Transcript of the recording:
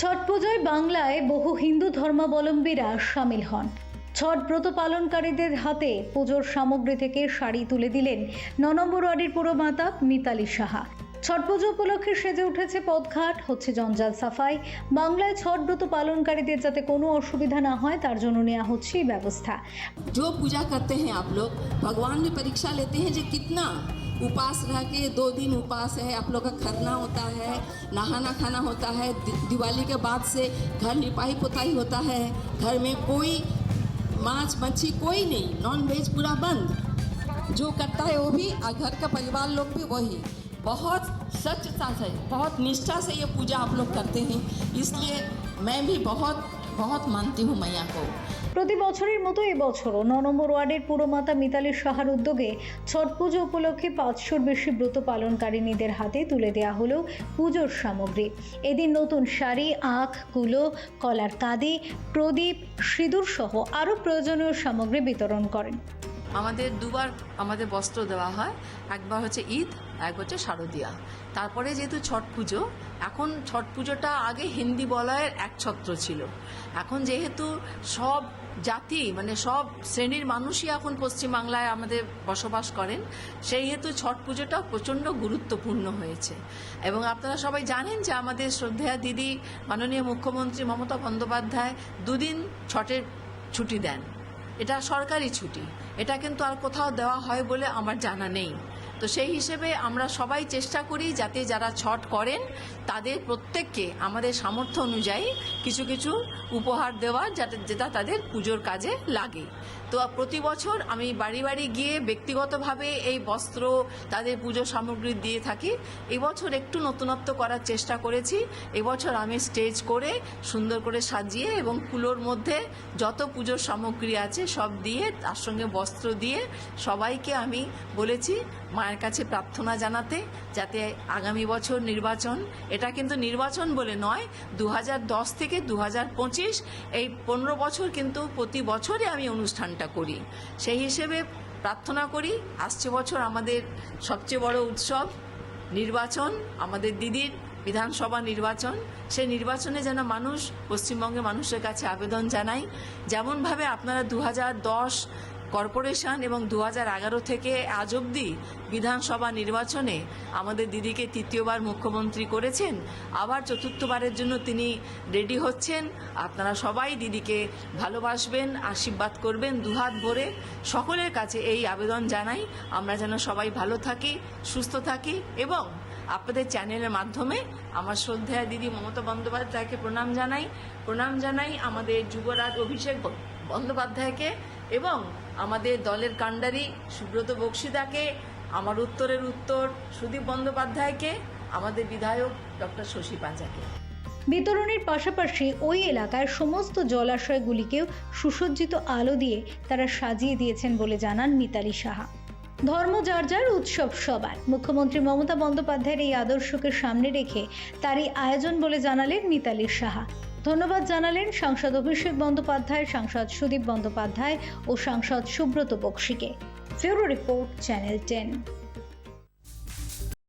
ছট পুজোয় বাংলায় বহু হিন্দু ধর্মাবলম্বীরা সামিল হন ছট ব্রত পালনকারীদের হাতে পুজোর সামগ্রী থেকে শাড়ি তুলে দিলেন ন নম্বর ওয়ার্ডের পুরমাতা মিতালি সাহা ছট পুজো উপলক্ষে সেজে উঠেছে পদঘাট হচ্ছে জঞ্জাল সাফাই বাংলায় ছট ব্রত পালনকারীদের যাতে কোনো অসুবিধা না হয় তার জন্য নেওয়া হচ্ছে এই ব্যবস্থা जो पूजा करते हैं आप लोग भगवान भी परीक्षा लेते हैं जो कितना उपास रह के दो दिन उपास है, आप लोग का खरना होता है, नहाना खाना होता है दिवाली के बाद से घर लिपाही पुताई होता है, घर में कोई मांस मच्छी कोई नहीं नॉन वेज पूरा बंद। जो करता है वो भी, और घर का परिवार लोग भी वही। बहुत सच्चता से बहुत निष्ठा से ये पूजा आप लोग करते हैं, इसलिए मैं भी बहुत बहुत मानती हूँ मैया को। প্রতি বছরের মতো এবছরও ন নম্বর ওয়ার্ডের পুরমাতা মিতালি সাহার উদ্যোগে ছট পুজো উপলক্ষে পাঁচশোর বেশি ব্রত পালনকারিনীদের হাতে তুলে দেওয়া হলো পুজোর সামগ্রী। এদিন নতুন শাড়ি, আখ, কুলো, কলার কাঁদি, প্রদীপ, সিঁদুর সহ আরও প্রয়োজনীয় সামগ্রী বিতরণ করেন। আমাদের দুবার আমাদের বস্ত্র দেওয়া হয়, একবার হচ্ছে ঈদ, এক হচ্ছে শারদীয়া। তারপরে যেহেতু ছট পুজো, এখন ছট পুজোটা আগে হিন্দি বলয়ের একছত্র ছিল। এখন যেহেতু সব জাতি মানে সব শ্রেণির মানুষই এখন পশ্চিমবাংলায় আমাদের বসবাস করেন। সেই হেতু ছট পুজোটা প্রচণ্ড গুরুত্বপূর্ণ হয়েছে। এবং আপনারা সবাই জানেন যে আমাদের শ্রদ্ধেয়া দিদি, মাননীয় মুখ্যমন্ত্রী মমতা বন্দ্যোপাধ্যায় দুদিন ছটের ছুটি দেন। এটা সরকারি ছুটি। এটা কিন্তু আর কোথাও দেওয়া হয় বলে আমার জানা নেই। তো সেই হিসেবে আমরা সবাই চেষ্টা করি যাতে যারা ছট করেন, তাদের প্রত্যেককে আমাদের সামর্থ্য অনুযায়ী কিছু কিছু উপহার দেওয়ার যাতে যেটা তাদের পুজোর কাজে লাগে। তো প্রতি বছর আমি বাড়ি বাড়ি গিয়ে ব্যক্তিগতভাবে এই বস্ত্র, তাদের পুজো সামগ্রী দিয়ে থাকি। এবছর একটু নতুনত্ব করার চেষ্টা করেছি। এবছর আমি স্টেজ করে সুন্দর করে সাজিয়ে এবং কুলোর মধ্যে যত পুজোর সামগ্রী আছে সব দিয়ে, তার সঙ্গে বস্ত্র দিয়ে সবাইকে আমি বলেছি মায়ের কাছে প্রার্থনা জানাতে, যাতে আগামী বছর নির্বাচন, এটা কিন্তু নির্বাচন বলে নয় দু থেকে দু হাজার পঁচিশ, এই পনেরো বছর কিন্তু প্রতি বছরই আমি অনুষ্ঠানটা করি। সেই হিসেবে প্রার্থনা করি, আসছে বছর আমাদের সবচেয়ে বড় উৎসব, নির্বাচন, আমাদের দিদির বিধানসভা নির্বাচন। সেই নির্বাচনে যেন মানুষ, পশ্চিমবঙ্গের মানুষের কাছে আবেদন জানাই। যেমনভাবে আপনারা দু দশ কর্পোরেশন এবং দু থেকে আজ অবধি বিধানসভা নির্বাচনে আমাদের দিদিকে তৃতীয়বার মুখ্যমন্ত্রী করেছেন। আবার চতুর্থবারের জন্য তিনি রেডি হচ্ছেন। আপনারা সবাই দিদিকে ভালোবাসবেন, আশীর্বাদ করবেন, দুহাত ভরে সকলের কাছে এই আবেদন জানাই। আমরা যেন সবাই ভালো থাকি, সুস্থ থাকি এবং আপনাদের চ্যানেলের মাধ্যমে আমার শ্রদ্ধেয় দিদি মমতা বন্দ্যোপাধ্যায়কে প্রণাম জানাই। প্রণাম জানাই আমাদের যুবরাজ অভিষেক বন্দ্যোপাধ্যায়কে। এবং আমাদের দলের কাণ্ডারি সুব্রত বক্সিদাকে, আমার উত্তরের উত্তর সুদীপ বন্দ্যোপাধ্যায়কে, আমাদের বিধায়ক ডক্টর শশী পাঁচাকে। বিতরণের পাশাপাশি ওই এলাকার সমস্ত জলাশয়গুলিকেও সুসজ্জিত আলো দিয়ে তারা সাজিয়ে দিয়েছেন বলে জানান মিতালি সাহা। ধর্ম যার যার, উৎসব সবার। মুখ্যমন্ত্রী মমতা বন্দ্যোপাধ্যায়ের এই আদর্শকে সামনে রেখে তারই আয়োজন বলে জানালেন মিতালি সাহা। ধন্যবাদ জানালেন সাংসদ অভিষেক বন্দ্যোপাধ্যায়, সাংসদ সুদীপ বন্দ্যোপাধ্যায় ও সাংসদ সুব্রত বক্সিকে। ফিউরো রিপোর্ট, চ্যানেল টেন।